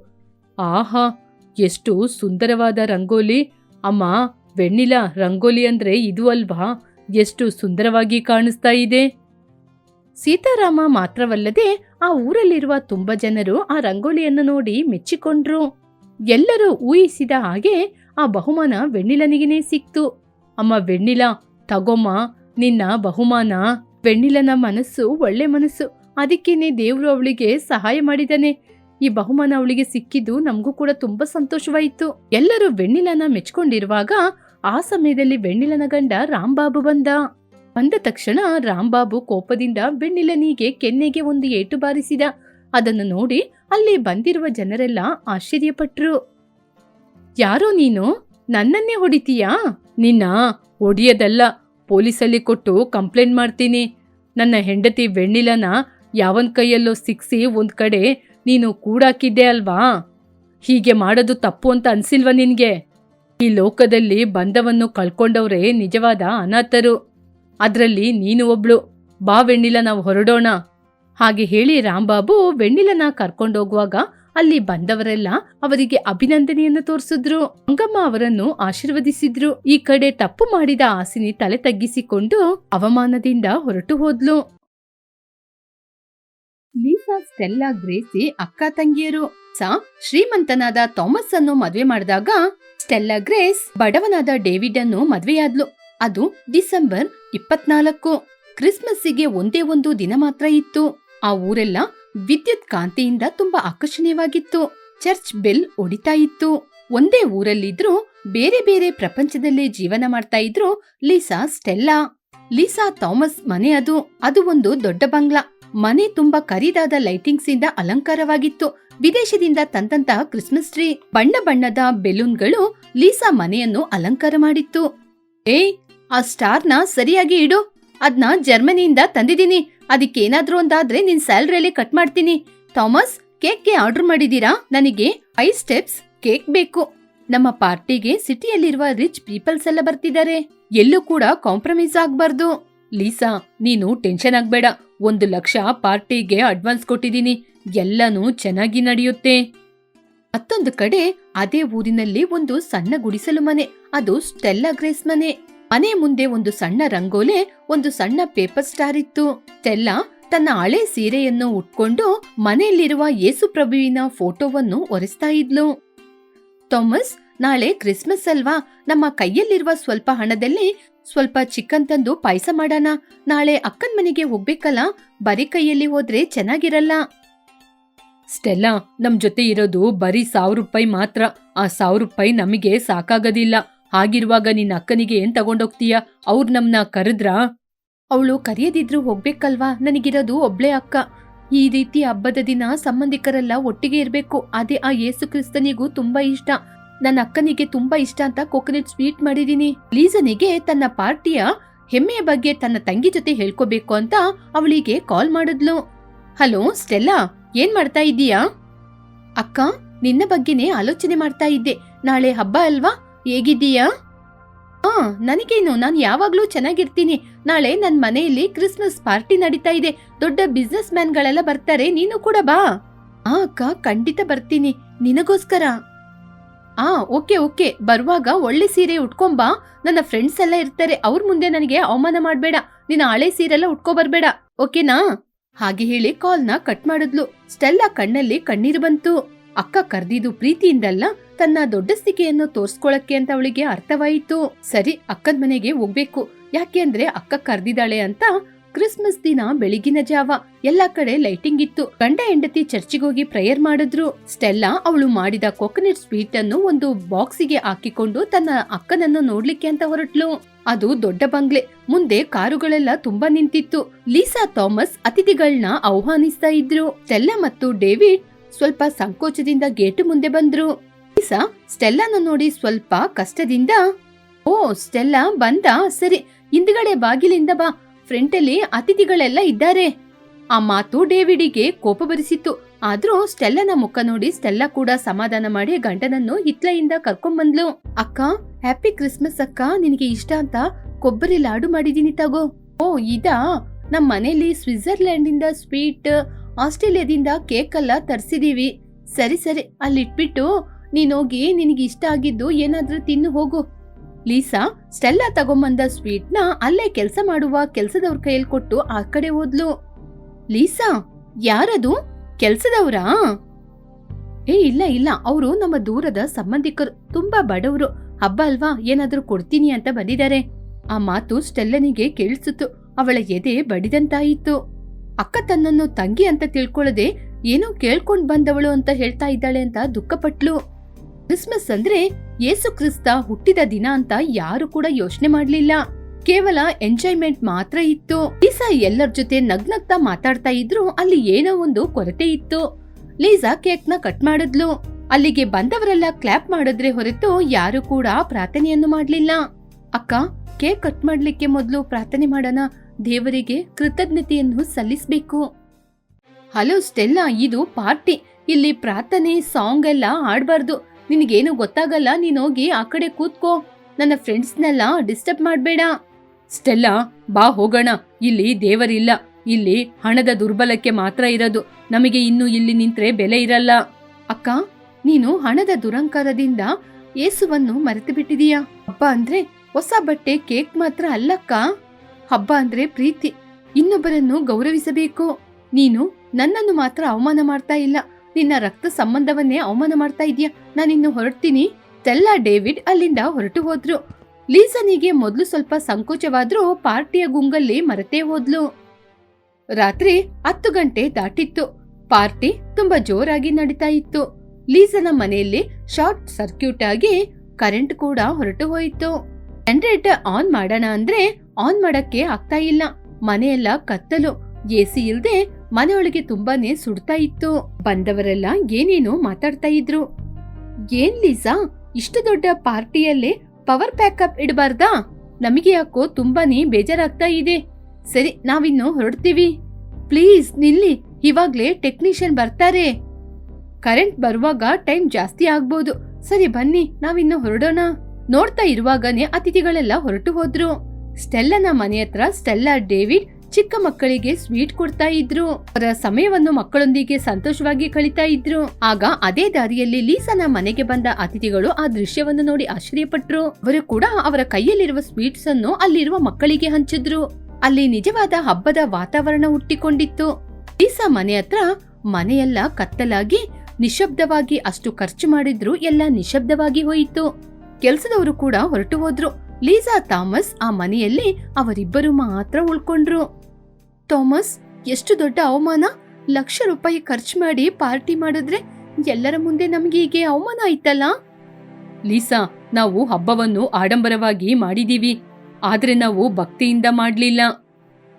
ಆಹಾ, ಎಷ್ಟು ಸುಂದರವಾದ ರಂಗೋಲಿ. ಅಮ್ಮ, ವೆಣ್ಣಿಲ, ರಂಗೋಲಿ ಅಂದ್ರೆ ಇದು ಅಲ್ವಾ? ಎಷ್ಟು ಸುಂದರವಾಗಿ ಕಾಣಿಸ್ತಾ ಇದೆ. ಸೀತಾರಾಮ ಮಾತ್ರವಲ್ಲದೆ ಆ ಊರಲ್ಲಿರುವ ತುಂಬ ಜನರು ಆ ರಂಗೋಲಿಯನ್ನು ನೋಡಿ ಮೆಚ್ಚಿಕೊಂಡ್ರು. ಎಲ್ಲರೂ ಊಹಿಸಿದ ಹಾಗೆ ಆ ಬಹುಮಾನ ವೆಣ್ಣಿಲನಿಗೇನೆ ಸಿಕ್ತು. ಅಮ್ಮ, ವೆಣ್ಣಿಲ, ತಗೊಮ್ಮ, ನಿನ್ನ ಬಹುಮಾನ ವೆಣ್ಣಿಲನ ಮನಸ್ಸು ಒಳ್ಳೆ ಮನಸ್ಸು. ಅದಕ್ಕೇನೆ ದೇವರು ಅವಳಿಗೆ ಸಹಾಯ ಮಾಡಿದಾನೆ. ಈ ಬಹುಮಾನ ಅವಳಿಗೆ ಸಿಕ್ಕಿದ್ದು ನಮಗೂ ಕೂಡ ತುಂಬಾ ಸಂತೋಷವಾಯಿತು. ಎಲ್ಲರೂ ವೆಣ್ಣಿಲನ ಮೆಚ್ಕೊಂಡಿರುವಾಗ ಆ ಸಮಯದಲ್ಲಿ ವೆಣ್ಣಿಲನ ಗಂಡ ರಾಂಬಾಬು ಬಂದ. ಬಂದ ತಕ್ಷಣ ರಾಂಬಾಬು ಕೋಪದಿಂದ ಬೆಣ್ಣಿಲನಿಗೆ ಕೆನ್ನೆಗೆ ಒಂದು ಏಟು ಬಾರಿಸಿದ. ಅದನ್ನು ನೋಡಿ ಅಲ್ಲಿ ಬಂದಿರುವ ಜನರೆಲ್ಲ ಆಶ್ಚರ್ಯಪಟ್ರು. ಯಾರೋ ನೀನು? ನನ್ನನ್ನೇ ಹೊಡಿತೀಯಾ? ನಿನ್ನ ಹೊಡಿಯೋದಲ್ಲ ಪೊಲೀಸಲ್ಲಿ ಕೊಟ್ಟು ಕಂಪ್ಲೇಂಟ್ ಮಾಡ್ತೀನಿ. ನನ್ನ ಹೆಂಡತಿ ವೆಣ್ಣಿಲನ ಯಾವನ್ ಕೈಯಲ್ಲೋ ಸಿಕ್ಸಿ ಒಂದ್ ಕಡೆ ನೀನು ಕೂಡಾಕಿದ್ದೆ ಅಲ್ವಾ? ಹೀಗೆ ಮಾಡೋದು ತಪ್ಪು ಅಂತ ಅನ್ಸಿಲ್ವ ನಿನಗೆ? ಈ ಲೋಕದಲ್ಲಿ ಬಂಧವನ್ನು ಕಳ್ಕೊಂಡವರೇ ನಿಜವಾದ ಅನಾಥರು. ಅದರಲ್ಲಿ ನೀನು ಒಬ್ಳು. ಬಾ ವೆಣ್ಣಿಲ, ನಾವು ಹೊರಡೋಣ. ಹಾಗೆ ಹೇಳಿ ರಾಂಬಾಬು ವೆಣ್ಣಿಲನ ಕರ್ಕೊಂಡೋಗುವಾಗ ಅಲ್ಲಿ ಬಂದವರೆಲ್ಲ ಅವರಿಗೆ ಅಭಿನಂದನೆಯನ್ನು ತೋರಿಸಿದ್ರು. ಅಂಗಮ್ಮ ಅವರನ್ನು ಆಶೀರ್ವದಿಸಿದ್ರು. ಈ ಕಡೆ ತಪ್ಪು ಮಾಡಿದ ಆಸಿನಿ ತಲೆ ತಗ್ಗಿಸಿಕೊಂಡು ಅವಮಾನದಿಂದ ಹೊರಟು ಹೋದ್ಲು. ಲೀಸಾ, ಸ್ಟೆಲ್ಲಾ, ಗ್ರೇಸಿ, ಅಕ್ಕ ತಂಗಿಯರು. ಸಾ, ಶ್ರೀಮಂತನಾದ ಥಾಮಸ್ ಅನ್ನು ಮದ್ವೆ ಮಾಡಿದಾಗ ಸ್ಟೆಲ್ಲಾ ಗ್ರೇಸ್ ಬಡವನಾದ ಡೇವಿಡ್ ಅನ್ನು ಮದ್ವೆಯಾದ್ಲು. ಅದು ಡಿಸೆಂಬರ್ ಇಪ್ಪತ್ನಾಲ್ಕು. ಕ್ರಿಸ್ಮಸ್ಸಿಗೆ ಒಂದೇ ಒಂದು ದಿನ ಮಾತ್ರ ಇತ್ತು. ಆ ಊರೆಲ್ಲ ವಿದ್ಯುತ್ ಕಾಂತಿಯಿಂದ ತುಂಬಾ ಆಕರ್ಷಣೀಯವಾಗಿತ್ತು. ಚರ್ಚ್ ಬೆಲ್ ಒಡಿತಾ ಇತ್ತು. ಒಂದೇ ಊರಲ್ಲಿದ್ರು ಬೇರೆ ಬೇರೆ ಪ್ರಪಂಚದಲ್ಲೇ ಜೀವನ ಮಾಡ್ತಾ ಇದ್ರು ಲೀಸಾ, ಸ್ಟೆಲ್ಲಾ. ಲೀಸಾ, ಥಾಮಸ್ ಮನೆ ಅದು. ಅದು ಒಂದು ದೊಡ್ಡ ಬಂಗ್ಲಾ. ಮನೆ ತುಂಬಾ ಕರಿದಾದ ಲೈಟಿಂಗ್ಸ್ ಇಂದ ಅಲಂಕಾರವಾಗಿತ್ತು. ವಿದೇಶದಿಂದ ತಂದಂತಹ ಕ್ರಿಸ್ಮಸ್ ಟ್ರೀ, ಬಣ್ಣ ಬಣ್ಣದ ಬೆಲೂನ್ಗಳು ಲೀಸಾ ಮನೆಯನ್ನು ಅಲಂಕಾರ ಮಾಡಿತ್ತು. ಏಯ್, ಆ ಸ್ಟಾರ್ನ ಸರಿಯಾಗಿ ಇಡು. ಅದ್ನ ಜರ್ಮನಿಯಿಂದ ತಂದಿದ್ದೀನಿ. ಅದಕ್ಕೇನಾದ್ರೂ ಒಂದಾದ್ರೆ ನಿನ್ ಸ್ಯಾಲ್ರಿಯಲ್ಲಿ ಕಟ್ ಮಾಡ್ತೀನಿ. ಥಾಮಸ್, ಕೇಕ್ಗೆ ಆರ್ಡರ್ ಮಾಡಿದೀರಾ ನನಗೆ ಐ ಸ್ಟೆಪ್ಸ್, ಕೇಕ್ ಬೇಕು. ನಮ್ಮ ಪಾರ್ಟಿಗೆ ಸಿಟಿಯಲ್ಲಿರುವ ರಿಚ್ ಪೀಪಲ್ಸ್ ಎಲ್ಲ ಬರ್ತಿದ್ದಾರೆ. ಎಲ್ಲೂ ಕೂಡ ಕಾಂಪ್ರಮೈಸ್ ಆಗ್ಬಾರ್ದು. ಲೀಸಾ, ನೀನು ಟೆನ್ಷನ್ ಆಗ್ಬೇಡ. ಒಂದು ಲಕ್ಷ ಪಾರ್ಟಿಗೆ ಅಡ್ವಾನ್ಸ್ ಕೊಟ್ಟಿದ್ದೀನಿ. ಎಲ್ಲನೂ ಚೆನ್ನಾಗಿ ನಡೆಯುತ್ತೆ. ಮತ್ತೊಂದು ಕಡೆ ಅದೇ ಊರಿನಲ್ಲಿ ಒಂದು ಸಣ್ಣ ಗುಡಿಸಲು ಮನೆ. ಅದು ಸ್ಟೆಲ್ಲಾ ಗ್ರೇಸ್ ಮನೆ. ಮನೆ ಮುಂದೆ ಒಂದು ಸಣ್ಣ ರಂಗೋಲೆ, ಒಂದು ಸಣ್ಣ ಪೇಪರ್ ಸ್ಟಾರ್ ಇತ್ತು. ಸ್ಟೆಲ್ಲಾ ತನ್ನ ಹಳೆ ಸೀರೆಯನ್ನು ಉಟ್ಕೊಂಡು ಮನೆಯಲ್ಲಿರುವ ಯೇಸು ಪ್ರಭುವಿನ ಫೋಟೋವನ್ನು ಒರೆಸ್ತಾ ಇದ್ಲು. ಥಾಮಸ್ ನಾಳೆ ಕ್ರಿಸ್ಮಸ್ ಅಲ್ವಾ? ನಮ್ಮ ಕೈಯಲ್ಲಿರುವ ಸ್ವಲ್ಪ ಹಣದಲ್ಲಿ ಸ್ವಲ್ಪ ಚಿಕನ್ ತಂದು ಪಾಯಸ ಮಾಡೋಣ. ನಾಳೆ ಅಕ್ಕನ್ ಮನೆಗೆ ಹೋಗ್ಬೇಕಲ್ಲ? ಬರೀ ಕೈಯಲ್ಲಿ ಹೋದ್ರೆ ಚೆನ್ನಾಗಿರಲ್ಲ. ಸ್ಟೆಲ್ಲಾ ನಮ್ ಜೊತೆ ಇರೋದು ಬರೀ ಸಾವಿರ ರೂಪಾಯಿ ಮಾತ್ರ. ಆ ಸಾವಿರ ರೂಪಾಯಿ ನಮಗೆ ಸಾಕಾಗೋದಿಲ್ಲ. ಹಾಗಿರುವಾಗ ನಿನ್ನ ಅಕ್ಕನಿಗೆ ಏನ್ ತಗೊಂಡೋಗ್ತೀಯ? ಅವ್ರು ನಮ್ನ ಕರೆದ್ರ? ಅವಳು ಕರೆಯದಿದ್ರು ಹೋಗ್ಬೇಕಲ್ವಾ? ನನಗಿರೋದು ಒಬ್ಳೆ ಅಕ್ಕ. ಈ ರೀತಿ ಹಬ್ಬದ ದಿನ ಸಂಬಂಧಿಕರೆಲ್ಲ ಒಟ್ಟಿಗೆ ಇರ್ಬೇಕು. ಅದೇ ಆ ಯೇಸು ಕ್ರಿಸ್ತನಿಗೂ ತುಂಬಾ ಇಷ್ಟ. ನನ್ನ ಅಕ್ಕನಿಗೆ ತುಂಬಾ ಇಷ್ಟ ಅಂತ ಕೋಕೋನಟ್ ಸ್ವೀಟ್ ಮಾಡಿದೀನಿ. ಲೀಸನಿಗೆ ತನ್ನ ಪಾರ್ಟಿಯ ಹೆಮ್ಮೆಯ ಬಗ್ಗೆ ತನ್ನ ತಂಗಿ ಜೊತೆ ಹೇಳ್ಕೋಬೇಕು ಅಂತ ಅವಳಿಗೆ ಕಾಲ್ ಮಾಡಿದ್ಲು. ಹಲೋ, ಸ್ಟೆಲ್ಲಾ, ಏನ್ ಮಾಡ್ತಾ ಇದ್ದೀಯಾ? ಅಕ್ಕ, ನಿನ್ನ ಬಗ್ಗೆನೇ ಆಲೋಚನೆ ಮಾಡ್ತಾ ಇದ್ದೆ. ನಾಳೆ ಹಬ್ಬ ಅಲ್ವಾ? ಹೇಗಿದ್ದೀಯಾ? ಹಾ, ನನಗೇನು, ನಾನು ಯಾವಾಗ್ಲೂ ಚೆನ್ನಾಗಿರ್ತೀನಿ. ನಾಳೆ ನನ್ ಮನೆಯಲ್ಲಿ ಕ್ರಿಸ್ಮಸ್ ಪಾರ್ಟಿ ನಡೀತಾ ಇದೆ. ದೊಡ್ಡ ಬಿಸ್ನೆಸ್ ಮ್ಯಾನ್ಗಳೆಲ್ಲ ಬರ್ತಾರೆ. ನೀನು ಕೂಡ ಬಾ. ಆ, ಅಕ್ಕ, ಖಂಡಿತ ಬರ್ತೀನಿ. ನಿನಗೋಸ್ಕರ. ಆ, ಓಕೆ ಓಕೆ. ಬರುವಾಗ ಒಳ್ಳೆ ಸೀರೆ ಉಟ್ಕೊಂಬಾ. ನನ್ನ ಫ್ರೆಂಡ್ಸ್ ಎಲ್ಲ ಇರ್ತಾರೆ. ಅವ್ರ ಮುಂದೆ ನನಗೆ ಅವಮಾನ ಮಾಡ್ಬೇಡ. ನಿನ್ನ ಹಳೆ ಸೀರೆಲ್ಲ ಉಟ್ಕೋ ಬರ್ಬೇಡ. ಓಕೆನಾ? ಹಾಗೆ ಹೇಳಿ ಕಾಲ್ನ ಕಟ್ ಮಾಡಿದ್ಲು. ಸ್ಟೆಲ್ಲಾ ಕಣ್ಣಲ್ಲಿ ಕಣ್ಣೀರು ಬಂತು. ಅಕ್ಕ ಕರ್ದಿದ್ದು ಪ್ರೀತಿಯಿಂದಲ್ಲ ತನ್ನ ದೊಡ್ಡಸ್ತಿಕೆಯನ್ನು ತೋರ್ಸ್ಕೊಳಕ್ಕೆ ಅಂತ ಅವಳಿಗೆ ಅರ್ಥವಾಯಿತು. ಸರಿ ಅಕ್ಕದ ಮನೆಗೆ ಹೋಗ್ಬೇಕು. ಯಾಕೆ ಅಂದ್ರೆ ಅಕ್ಕ ಕರ್ದಿದ್ದಾಳೆ ಅಂತ ಕ್ರಿಸ್ಮಸ್ ದಿನ ಬೆಳಗಿನ ಜಾವ. ಎಲ್ಲಾ ಕಡೆ ಲೈಟಿಂಗ್ ಇತ್ತು. ಗಂಡ ಹೆಂಡತಿ ಚರ್ಚಿಗೋಗಿ ಪ್ರೇಯರ್ ಮಾಡಿದ್ರು. ಸ್ಟೆಲ್ಲಾ ಅವಳು ಮಾಡಿದ ಕೊಕೊನಟ್ ಸ್ವೀಟ್ ಅನ್ನು ಒಂದು ಬಾಕ್ಸಿಗೆ ಹಾಕಿಕೊಂಡು ತನ್ನ ಅಕ್ಕನನ್ನು ನೋಡ್ಲಿಕ್ಕೆ ಅಂತ ಹೊರಟ್ಲು. ಅದು ದೊಡ್ಡ ಬಂಗ್ಲೆ. ಮುಂದೆ ಕಾರುಗಳೆಲ್ಲ ತುಂಬಾ ನಿಂತಿತ್ತು. ಲೀಸಾ ಥಾಮಸ್ ಅತಿಥಿಗಳನ್ನ ಆಹ್ವಾನಿಸ್ತಾ ಇದ್ರು. ಸ್ಟೆಲ್ಲಾ ಮತ್ತು ಡೇವಿಡ್ ಸ್ವಲ್ಪ ಸಂಕೋಚದಿಂದ ಗೇಟ್ ಮುಂದೆ ಬಂದ್ರು. ಲೀಸಾ ಸ್ಟೆಲ್ಲಾನ ನೋಡಿ ಸ್ವಲ್ಪ ಕಷ್ಟದಿಂದ, ಓ, ಸ್ಟೆಲ್ಲಾ ಬಂದ? ಸರಿ, ಹಿಂದ್ಗಡೆ ಬಾಗಿಲಿಂದ ಬಾ. ಫ್ರಂಟಲ್ಲಿ ಅತಿಥಿಗಳೆಲ್ಲ ಇದ್ದಾರೆ. ಆ ಮಾತು ಡೇವಿಡಿಗೆ ಕೋಪ ಬರಿಸಿತ್ತು. ಆದ್ರೂ ಸ್ಟೆಲ್ಲನ ಮುಖ ನೋಡಿ ಸ್ಟೆಲ್ಲ ಕೂಡ ಸಮಾಧಾನ ಮಾಡಿ ಗಂಡನನ್ನು ಹಿತ್ಲೆಯಿಂದ ಕರ್ಕೊಂಬಂದ್ಲು. ಅಕ್ಕ, ಹ್ಯಾಪಿ ಕ್ರಿಸ್ಮಸ್ ಅಕ್ಕ, ನಿನಗೆ ಇಷ್ಟ ಅಂತ ಕೊಬ್ಬರಿ ಲಾಡು ಮಾಡಿದೀನಿ ತಗೋ. ಓ, ಇದಾ? ನಮ್ಮ ಮನೇಲಿ ಇಂದ ಸ್ವೀಟ್, ಆಸ್ಟ್ರೇಲಿಯಾದಿಂದ ಕೇಕ್ ಎಲ್ಲ ತರ್ಸಿದೀವಿ. ಸರಿ ಸರಿ, ಅಲ್ಲಿಟ್ಬಿಟ್ಟು ನೀನೋಗಿ ನಿನಗೆ ಇಷ್ಟ ಆಗಿದ್ದು ಏನಾದ್ರೂ ತಿನ್ನು ಹೋಗು. ಲೀಸಾ, ಸ್ಟೆಲ್ಲಾ ತಗೊಂಬಂದ ಸ್ವೀಟ್ನ ಅಲ್ಲೇ ಕೆಲಸ ಮಾಡುವ ಕೆಲಸದವ್ರ ಕೈಯಲ್ಲಿ ಕೊಟ್ಟು ಆ ಕಡೆ ಹೋದ್ಲು. ಲೀಸಾ, ಯಾರದು? ಕೆಲ್ಸದವ್ರಾ? ಏ, ಇಲ್ಲ ಇಲ್ಲ. ಅವರು ನಮ್ಮ ದೂರದ ಸಂಬಂಧಿಕರು. ತುಂಬಾ ಬಡವರು. ಹಬ್ಬ ಅಲ್ವಾ? ಏನಾದ್ರೂ ಕೊಡ್ತೀನಿ ಅಂತ ಬಂದಿದ್ದಾರೆ ಆ ಮಾತು ಸ್ಟೆಲ್ಲನಿಗೆ ಕೇಳಿಸಿತು ಅವಳ ಎದೆ ಬಡಿದಂತಾಯಿತು. ಅಕ್ಕ ತನ್ನನ್ನು ತಂಗಿ ಅಂತ ತಿಳ್ಕೊಳ್ಳದೆ ಏನೋ ಕೇಳ್ಕೊಂಡ್ ಬಂದವಳು ಅಂತ ಹೇಳ್ತಾ ಇದ್ದಾಳೆ ಅಂತ ದುಃಖಪಟ್ಲು. ಕ್ರಿಸ್ಮಸ್ ಅಂದ್ರೆ ಯೇಸು ಕ್ರಿಸ್ತ ಹುಟ್ಟಿದ ದಿನ ಅಂತ ಯಾರು ಕೂಡ ಯೋಚನೆ ಮಾಡ್ಲಿಲ್ಲ. ಕೇವಲ ಎಂಜಾಯ್ಮೆಂಟ್ ಮಾತ್ರ ಇತ್ತು. ಲೀಸಾ ಎಲ್ಲರ ಜೊತೆ ನಗ್ನಗ್ತಾ ಮಾತಾಡ್ತಾ ಇದ್ರು ಅಲ್ಲಿ ಏನೋ ಒಂದು ಕೊರತೆ ಇತ್ತು. ಲೀಸಾ ಕೇಕ್ನ ಕಟ್ ಮಾಡಿದ್ಲು. ಅಲ್ಲಿಗೆ ಬಂದವರೆಲ್ಲ ಕ್ಲಾಪ್ ಮಾಡಿದ್ರೆ ಹೊರತು ಯಾರು ಕೂಡ ಪ್ರಾರ್ಥನೆಯನ್ನು ಮಾಡ್ಲಿಲ್ಲ. ಅಕ್ಕ, ಕೇಕ್ ಕಟ್ ಮಾಡ್ಲಿಕ್ಕೆ ಮೊದಲು ಪ್ರಾರ್ಥನೆ ಮಾಡೋಣ. ದೇವರಿಗೆ ಕೃತಜ್ಞತೆಯನ್ನು ಸಲ್ಲಿಸಬೇಕು. ಹಲೋ ಸ್ಟೆಲ್ಲಾ, ಇದು ಪಾರ್ಟಿ. ಇಲ್ಲಿ ಪ್ರಾರ್ಥನೆ, ಸಾಂಗ್ ಎಲ್ಲ ಆಡ್ಬಾರ್ದು ನಿನಗೇನು ಗೊತ್ತಾಗಲ್ಲ, ನೀನ್ ಹೋಗಿ ಆ ಕಡೆ ಕೂತ್ಕೋ. ನನ್ನ ಫ್ರೆಂಡ್ಸ್ನೆಲ್ಲ ಡಿಸ್ಟರ್ಬ್ ಮಾಡಬೇಡ. ಸ್ಟೆಲ್ಲಾ, ಬಾ ಹೋಗೋಣ. ಇಲ್ಲಿ ದೇವರಿಲ್ಲ. ಇಲ್ಲಿ ಹಣದ ದುರ್ಬಲಕ್ಕೆ ಮಾತ್ರ ಇರೋದು. ನಮಗೆ ಇನ್ನು ಇಲ್ಲಿ ನಿಂತ್ರೆ ಬೆಲೆ ಇರಲ್ಲ. ಅಕ್ಕ, ನೀನು ಹಣದ ದುರಂಕಾರದಿಂದ ಏಸುವನ್ನು ಮರೆತು ಬಿಟ್ಟಿದೀಯಾ ಹಬ್ಬ ಅಂದ್ರೆ ಹೊಸ ಬಟ್ಟೆ, ಕೇಕ್ ಮಾತ್ರ ಅಲ್ಲಕ್ಕ. ಹಬ್ಬ ಅಂದ್ರೆ ಪ್ರೀತಿ. ಇನ್ನೊಬ್ಬರನ್ನು ಗೌರವಿಸಬೇಕು. ನೀನು ನನ್ನನ್ನು ಮಾತ್ರ ಅವಮಾನ ಮಾಡ್ತಾ ಇಲ್ಲ. ನಿನ್ನ ರಕ್ತ ಸಂಬಂಧವನ್ನೇ ಅವಮಾನ ಮಾಡ್ತಾ ಇದೀಯ? ನಾನಿನ್ನು ಹೊರಡ್ತೀನಿ. ತೆಲ್ಲಾ ಡೇವಿಡ್ ಅಲ್ಲಿಂದ ಹೊರಟು ಹೋದ್ರು. ಲೀಸನಿಗೆ ಮೊದಲು ಸ್ವಲ್ಪ ಸಂಕೋಚವಾದ್ರೂ ಪಾರ್ಟಿಯ ಗುಂಗಲ್ಲಿ ಮರೆತೇ ಹೋದ್ಲು. ರಾತ್ರಿ ಹತ್ತು ಗಂಟೆ ದಾಟಿತ್ತು. ಪಾರ್ಟಿ ತುಂಬಾ ಜೋರಾಗಿ ನಡೀತಾ ಇತ್ತು. ಲೀಸನ ಮನೆಯಲ್ಲಿ ಶಾರ್ಟ್ ಸರ್ಕ್ಯೂಟ್ ಆಗಿ ಕರೆಂಟ್ ಕೂಡ ಹೊರಟು ಹೋಯಿತು. ಜನರೇಟರ್ ಆನ್ ಮಾಡೋಣ ಅಂದ್ರೆ ಆನ್ ಮಾಡಕ್ಕೆ ಆಗ್ತಾ ಇಲ್ಲ. ಮನೆಯೆಲ್ಲ ಕತ್ತಲು. ಎಸಿ ಇಲ್ದೆ ಮನೆಯೊಳಗೆ ತುಂಬಾನೇ ಸುಡ್ತಾ ಇತ್ತು. ಬಂದವರೆಲ್ಲ ಏನೇನೋ ಮಾತಾಡ್ತಾ ಇದ್ರು. ಏನ್ ಲೀಸಾ, ಇಷ್ಟು ದೊಡ್ಡ ಪಾರ್ಟಿಯಲ್ಲೇ ಪವರ್ ಪ್ಯಾಕಪ್ ಇಡಬಾರ್ದಾ? ನಮಗೆ ಯಾಕೋ ತುಂಬಾನೇ ಬೇಜಾರಾಗ್ತಾ ಇದೆ. ಸರಿ, ನಾವಿನ್ನು ಹೊರಡ್ತೀವಿ. ಪ್ಲೀಸ್, ನಿಲ್ಲಿ. ಇವಾಗ್ಲೇ ಟೆಕ್ನಿಷಿಯನ್ ಬರ್ತಾರೆ. ಕರೆಂಟ್ ಬರುವಾಗ ಟೈಮ್ ಜಾಸ್ತಿ ಆಗ್ಬೋದು. ಸರಿ, ಬನ್ನಿ, ನಾವಿನ್ನು ಹೊರಡೋಣ. ನೋಡ್ತಾ ಇರುವಾಗನೇ ಅತಿಥಿಗಳೆಲ್ಲ ಹೊರಟು ಹೋದ್ರು. ಸ್ಟೆಲ್ಲನ ಮನೆ ಹತ್ರ ಸ್ಟೆಲ್ಲಾ, ಡೇವಿಡ್ ಚಿಕ್ಕ ಮಕ್ಕಳಿಗೆ ಸ್ವೀಟ್ ಕೊಡ್ತಾ ಇದ್ರು. ಅವರ ಸಮಯವನ್ನು ಮಕ್ಕಳೊಂದಿಗೆ ಸಂತೋಷವಾಗಿ ಕಳೀತಾ ಇದ್ರು. ಆಗ ಅದೇ ದಾರಿಯಲ್ಲಿ ಲೀಸನ ಮನೆಗೆ ಬಂದ ಅತಿಥಿಗಳು ಆ ದೃಶ್ಯವನ್ನು ನೋಡಿ ಆಶ್ಚರ್ಯಪಟ್ರು. ಅವರು ಕೂಡ ಅವರ ಕೈಯಲ್ಲಿರುವ ಸ್ವೀಟ್ಸ್ ಅನ್ನು ಅಲ್ಲಿರುವ ಮಕ್ಕಳಿಗೆ ಹಂಚಿದ್ರು. ಅಲ್ಲಿ ನಿಜವಾದ ಹಬ್ಬದ ವಾತಾವರಣ ಹುಟ್ಟಿಕೊಂಡಿತ್ತು. ಲೀಸಾ ಮನೆ ಹತ್ರ ಮನೆಯೆಲ್ಲ ಕತ್ತಲಾಗಿ ನಿಶಬ್ದವಾಗಿ ಅಷ್ಟು ಖರ್ಚು ಮಾಡಿದ್ರು ಎಲ್ಲ ನಿಶಬ್ದವಾಗಿ ಹೋಯಿತು. ಕೆಲಸದವರು ಕೂಡ ಹೊರಟು ಹೋದ್ರು. ಲೀಸಾ, ಥಾಮಸ್ ಆ ಮನೆಯಲ್ಲಿ ಅವರಿಬ್ಬರು ಮಾತ್ರ ಉಳ್ಕೊಂಡ್ರು. ಥಾಮಸ್ ಎಷ್ಟು ದೊಡ್ಡ ಅವಮಾನ? ಲಕ್ಷ ರೂಪಾಯಿ ಖರ್ಚು ಮಾಡಿ ಪಾರ್ಟಿ ಮಾಡಿದ್ರೆ ಎಲ್ಲರ ಮುಂದೆ ನಮ್ಗೆ ಹೀಗೆ ಅವಮಾನ ಆಯ್ತಲ್ಲ? ಲೀಸಾ ನಾವು ಹಬ್ಬವನ್ನು ಆಡಂಬರವಾಗಿ ಮಾಡಿದೀವಿ. ಆದ್ರೆ ನಾವು ಭಕ್ತಿಯಿಂದ ಮಾಡಲಿಲ್ಲ.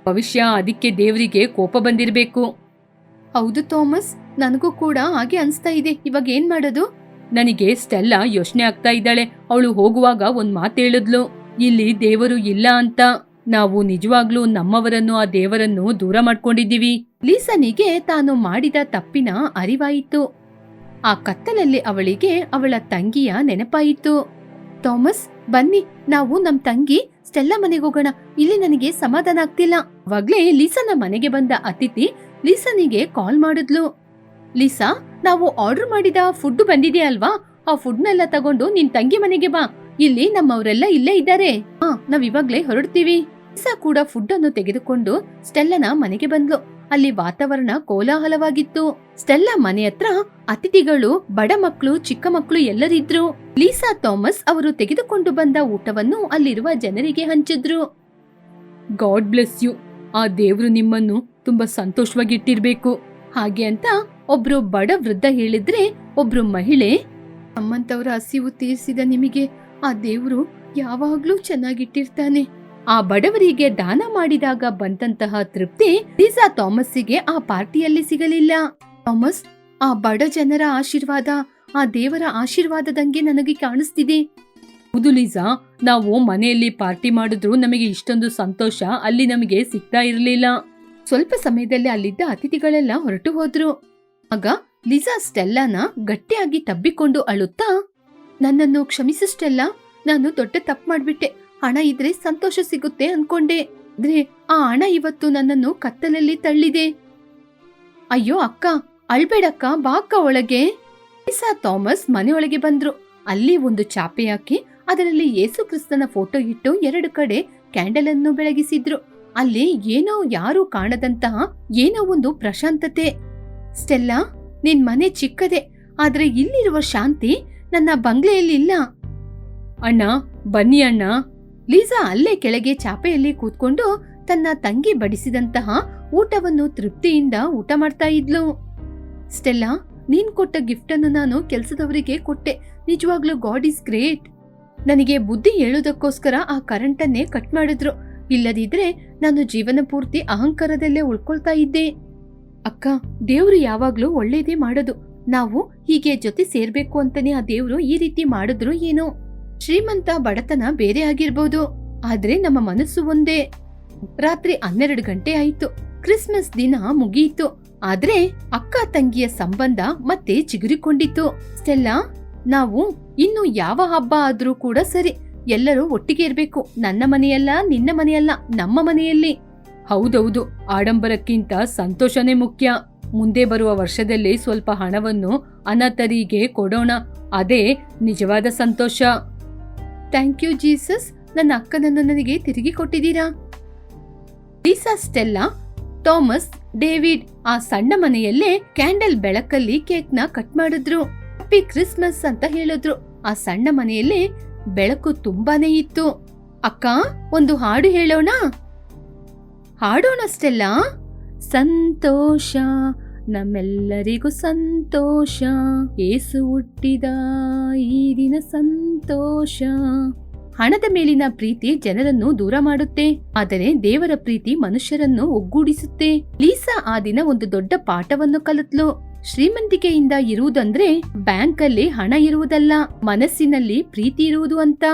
ಭವಿಷ್ಯ ಅದಕ್ಕೆ ದೇವರಿಗೆ ಕೋಪ ಬಂದಿರಬೇಕು. ಹೌದು ಥಾಮಸ್ ನನಗೂ ಕೂಡ ಹಾಗೆ ಅನಿಸ್ತಾ ಇದೆ. ಇವಾಗ ಏನ್ ಮಾಡೋದು? ನನಗೆ ಸ್ಟೆಲ್ಲಾ ಯೋಚನೆ ಆಗ್ತಾ ಇದ್ದಾಳೆ. ಅವಳು ಹೋಗುವಾಗ ಒಂದ್ ಮಾತು ಹೇಳಿದ್ಲು. ಇಲ್ಲಿ ದೇವರು ಇಲ್ಲ ಅಂತ. ನಾವು ನಿಜವಾಗ್ಲೂ ನಮ್ಮವರನ್ನು, ಆ ದೇವರನ್ನು ದೂರ ಮಾಡ್ಕೊಂಡಿದ್ದೀವಿ. ಲೀಸನಿಗೆ ತಾನು ಮಾಡಿದ ತಪ್ಪಿನ ಅರಿವಾಯಿತು. ಆ ಕತ್ತಲಲ್ಲಿ ಅವಳಿಗೆ ಅವಳ ತಂಗಿಯ ನೆನಪಾಯಿತು. ಥಾಮಸ್, ಬನ್ನಿ, ನಾವು ನಮ್ ತಂಗಿ ಸ್ಟೆಲ್ಲ ಮನೆಗೆ ಹೋಗೋಣ. ಇಲ್ಲಿ ನನಗೆ ಸಮಾಧಾನ ಆಗ್ತಿಲ್ಲ. ಅವಾಗ್ಲೇ ಲೀಸನ ಮನೆಗೆ ಬಂದ ಅತಿಥಿ ಲೀಸನಿಗೆ ಕಾಲ್ ಮಾಡಿದ್ಲು. ಲೀಸಾ, ನಾವು ಆರ್ಡರ್ ಮಾಡಿದ ಫುಡ್ ಬಂದಿದೆ ಅಲ್ವಾ ಆ ಫುಡ್ನೆಲ್ಲ ತಗೊಂಡು ನಿನ್ ತಂಗಿ ಮನೆಗೆ ಬಾ. ಇಲ್ಲಿ ನಮ್ಮವರೆಲ್ಲ ಇಲ್ಲೇ ಇದ್ದಾರೆ. ಹಾ ನಾವ್ ಇವಾಗ್ಲೇ ಹೊರಡ್ತೀವಿ. ಲೀಸಾ ಕೂಡ ಫುಡ್ ಅನ್ನು ತೆಗೆದುಕೊಂಡು ಸ್ಟೆಲ್ಲನ ಮನೆಗೆ ಬಂದ್ಲು. ಅಲ್ಲಿ ವಾತಾವರಣ ಕೋಲಾಹಲವಾಗಿತ್ತು. ಸ್ಟೆಲ್ಲ ಮನೆ ಹತ್ರ ಅತಿಥಿಗಳು, ಬಡ ಮಕ್ಕಳು ಚಿಕ್ಕ ಮಕ್ಕಳು ಎಲ್ಲರಿದ್ರು. ಲೀಸಾ ಥಾಮಸ್ ಅವರು ತೆಗೆದುಕೊಂಡು ಬಂದ ಊಟವನ್ನು ಅಲ್ಲಿರುವ ಜನರಿಗೆ ಹಂಚಿದ್ರು. God bless you. ಆ ದೇವ್ರು ನಿಮ್ಮನ್ನು ತುಂಬಾ ಸಂತೋಷವಾಗಿಟ್ಟಿರ್ಬೇಕು. ಹಾಗೆ ಅಂತ ಒಬ್ರು ಬಡ ವೃದ್ಧ ಹೇಳಿದ್ರೆ ಒಬ್ರು ಮಹಿಳೆ, ನಮ್ಮಂತವರ ಹಸಿವು ತೀರಿಸಿದ ನಿಮಗೆ ಆ ದೇವರು ಯಾವಾಗ್ಲೂ ಚೆನ್ನಾಗಿಟ್ಟಿರ್ತಾನೆ. ಆ ಬಡವರಿಗೆ ದಾನ ಮಾಡಿದಾಗ ಬಂದಂತಹ ತೃಪ್ತಿ ಲೀಸಾ ಥಾಮಸ್ಸಿಗೆ ಆ ಪಾರ್ಟಿಯಲ್ಲಿ ಸಿಗಲಿಲ್ಲ. ಥಾಮಸ್, ಆ ಬಡ ಜನರ ಆಶೀರ್ವಾದ, ಆ ದೇವರ ಆಶೀರ್ವಾದದಂಗೆ ನನಗೆ ಕಾಣಿಸ್ತಿದೆ. ಹೌದು ಲೀಸಾ, ನಾವು ಮನೆಯಲ್ಲಿ ಪಾರ್ಟಿ ಮಾಡಿದ್ರು ನಮಗೆ ಇಷ್ಟೊಂದು ಸಂತೋಷ ಅಲ್ಲಿ ನಮಗೆ ಸಿಗ್ತಾ ಇರಲಿಲ್ಲ. ಸ್ವಲ್ಪ ಸಮಯದಲ್ಲಿ ಅಲ್ಲಿದ್ದ ಅತಿಥಿಗಳೆಲ್ಲ ಹೊರಟು ಹೋದ್ರು. ಆಗ ಲಿಸಾ ಸ್ಟೆಲ್ಲಾನ ಗಟ್ಟಿಯಾಗಿ ತಬ್ಬಿಕೊಂಡು ಅಳುತ್ತಾ ನನ್ನನ್ನು ಕ್ಷಮಿಸಿಷ್ಟೆಲ್ಲ ನಾನು ದೊಡ್ಡ ತಪ್ಪು ಮಾಡ್ಬಿಟ್ಟೆ. ಹಣ ಇದ್ರೆ ಸಂತೋಷ ಸಿಗುತ್ತೆ ಅನ್ಕೊಂಡೆ. ಆದ್ರೆ ಆ ಹಣ ಇವತ್ತು ನನ್ನನ್ನು ಕತ್ತಲಲ್ಲಿ ತಳ್ಳಿದೆ. ಅಯ್ಯೋ ಅಕ್ಕ, ಅಳ್ಬೇಡಕ್ಕ, ಬಾ ಅಕ್ಕ ಒಳಗೆ. ಲಿಸಾ ಥಾಮಸ್ ಮನೆಯೊಳಗೆ ಬಂದ್ರು. ಅಲ್ಲಿ ಒಂದು ಚಾಪೆ ಹಾಕಿ ಅದರಲ್ಲಿ ಯೇಸು ಕ್ರಿಸ್ತನ ಫೋಟೋ ಇಟ್ಟು ಎರಡು ಕಡೆ ಕ್ಯಾಂಡಲ್ ಅನ್ನು ಬೆಳಗಿಸಿದ್ರು. ಅಲ್ಲಿ ಏನೋ ಯಾರು ಕಾಣದಂತಹ ಏನೋ ಒಂದು ಪ್ರಶಾಂತತೆ. ಸ್ಟೆಲ್ಲಾ, ನಿನ್ ಮನೆ ಚಿಕ್ಕದೆ, ಆದ್ರೆ ಇಲ್ಲಿರುವ ಶಾಂತಿ ನನ್ನ ಬಂಗ್ಲೆಯಲ್ಲಿ ಇಲ್ಲ. ಅಣ್ಣ, ಬನ್ನಿ ಅಣ್ಣ. ಲೀಸಾ ಅಲ್ಲೇ ಕೆಳಗೆ ಚಾಪೆಯಲ್ಲಿ ಕೂತ್ಕೊಂಡು ತನ್ನ ತಂಗಿ ಬಡಿಸಿದಂತಹ ಊಟವನ್ನು ತೃಪ್ತಿಯಿಂದ ಊಟ ಮಾಡ್ತಾ ಇದ್ಲು. ಸ್ಟೆಲ್ಲಾ, ನೀನ್ ಕೊಟ್ಟ ಗಿಫ್ಟ್ ಅನ್ನು ನಾನು ಕೆಲಸದವರಿಗೆ ಕೊಟ್ಟೆ. ನಿಜವಾಗ್ಲೂ ಗಾಡ್ ಇಸ್ ಗ್ರೇಟ್. ನನಗೆ ಬುದ್ಧಿ ಹೇಳೋದಕ್ಕೋಸ್ಕರ ಆ ಕರೆಂಟನ್ನೇ ಕಟ್ ಮಾಡಿದ್ರು. ಇಲ್ಲದಿದ್ರೆ ನಾನು ಜೀವನ ಪೂರ್ತಿ ಅಹಂಕಾರದಲ್ಲೇ ಉಳ್ಕೊಳ್ತಾ ಇದ್ದೆ. ಅಕ್ಕ, ದೇವ್ರು ಯಾವಾಗ್ಲೂ ಒಳ್ಳೇದೇ ಮಾಡೋದು. ನಾವು ಹೀಗೆ ಜೊತೆ ಸೇರ್ಬೇಕು ಅಂತಾನೆ ಆ ದೇವ್ರು ಈ ರೀತಿ ಮಾಡಿದ್ರು ಏನೋ. ಶ್ರೀಮಂತ ಬಡತನ ಬೇರೆ ಆಗಿರ್ಬೋದು. ಆದ್ರೆ ನಮ್ಮ ಮನಸ್ಸು ಒಂದೇ. ರಾತ್ರಿ ಹನ್ನೆರಡು ಗಂಟೆ ಆಯ್ತು. ಕ್ರಿಸ್ಮಸ್ ದಿನ ಮುಗಿಯಿತು ಆದ್ರೆ ಅಕ್ಕ ತಂಗಿಯ ಸಂಬಂಧ ಮತ್ತೆ ಚಿಗುರಿಕೊಂಡಿತ್ತು. ಸ್ಟೆಲ್ಲಾ, ನಾವು ಇನ್ನು ಯಾವ ಹಬ್ಬ ಆದ್ರೂ ಕೂಡ ಸರಿ. ಎಲ್ಲರೂ ಒಟ್ಟಿಗೆ ಇರ್ಬೇಕು. ನನ್ನ ಮನೆಯಲ್ಲ, ನಿನ್ನ ಮನೆಯಲ್ಲ, ನಮ್ಮ ಮನೆಯಲ್ಲಿ. ಹೌದೌದು, ಆಡಂಬರಕ್ಕಿಂತ ಸಂತೋಷನೇ ಮುಖ್ಯ. ಮುಂದೆ ಬರುವ ವರ್ಷದಲ್ಲಿ ಸ್ವಲ್ಪ ಹಣವನ್ನು ಅನಾಥರಿಗೆ ಕೊಡೋಣ. ಅದೇ ನಿಜವಾದ ಸಂತೋಷ. Thank you Jesus. ನನ್ನ ಅಕ್ಕನನ್ನು ನನಗೆ ತಿರುಗಿ ಕೊಟ್ಟಿದ್ದೀರಾ? ಲೀಸಾ, ಸ್ಟೆಲ್ಲಾ, ಥಾಮಸ್, ಡೇವಿಡ್ ಆ ಸಣ್ಣ ಮನೆಯಲ್ಲೇ ಕ್ಯಾಂಡಲ್ ಬೆಳಕಲ್ಲಿ ಕೇಕ್ನ ಕಟ್ ಮಾಡಿದ್ರು. ಹ್ಯಾಪಿ ಕ್ರಿಸ್ಮಸ್ ಅಂತ ಹೇಳಿದ್ರು. ಆ ಸಣ್ಣ ಮನೆಯಲ್ಲಿ ಬೆಳಕು ತುಂಬಾನೇ ಇತ್ತು. ಅಕ್ಕ, ಒಂದು ಹಾಡು ಹೇಳೋಣ? ಹಾಡೋಣ, ಸ್ಟೆಲ್ಲಾ. ಸಂತೋಷ, ನಮ್ಮೆಲ್ಲರಿಗೂ ಸಂತೋಷ. ಏಸು ಹುಟ್ಟಿದ ಈ ದಿನ ಸಂತೋಷ. ಹಣದ ಮೇಲಿನ ಪ್ರೀತಿ ಜನರನ್ನು ದೂರ ಮಾಡುತ್ತೆ, ಆದರೆ ದೇವರ ಪ್ರೀತಿ ಮನುಷ್ಯರನ್ನು ಒಗ್ಗೂಡಿಸುತ್ತೆ. ಲೀಸಾ ಆ ದಿನ ಒಂದು ದೊಡ್ಡ ಪಾಠವನ್ನು ಕಲಿತ್ಲು. ಶ್ರೀಮಂತಿಕೆಯಿಂದ ಇರುವುದಂದ್ರೆ ಬ್ಯಾಂಕ್ ಅಲ್ಲಿ ಹಣ ಇರುವುದಲ್ಲ, ಮನಸ್ಸಿನಲ್ಲಿ ಪ್ರೀತಿ ಇರುವುದು ಅಂತ.